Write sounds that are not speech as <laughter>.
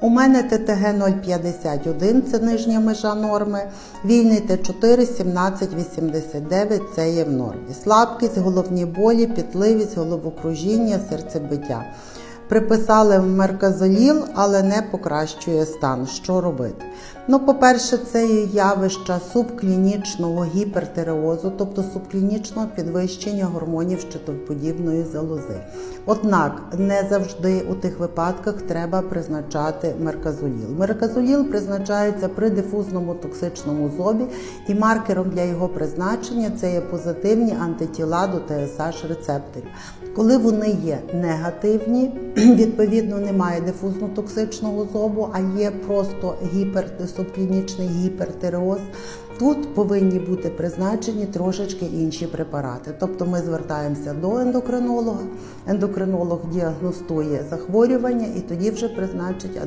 У мене ТТГ 0,51 це нижня межа норми. Вільний Т4 17,89 це є в нормі. Слабкість, головні болі, пітливість, головокружіння, серцебиття. Приписали мерказоліл, але не покращує стан. Що робити? Ну, по-перше, це є явища субклінічного гіпертиреозу, тобто субклінічного підвищення гормонів щитоподібної залози. Однак не завжди у тих випадках треба призначати мерказоліл. Мерказоліл призначається при дифузному токсичному зобі, і маркером для його призначення це є позитивні антитіла до ТСH рецепторів. Коли вони є негативні, <clears throat> відповідно немає дифузно-токсичного зобу, а є просто гіпер, субклінічний гіпертиреоз, Тут повинні бути призначені трошечки інші препарати. Тобто ми звертаємося до ендокринолога, ендокринолог діагностує захворювання і тоді вже призначить адекватні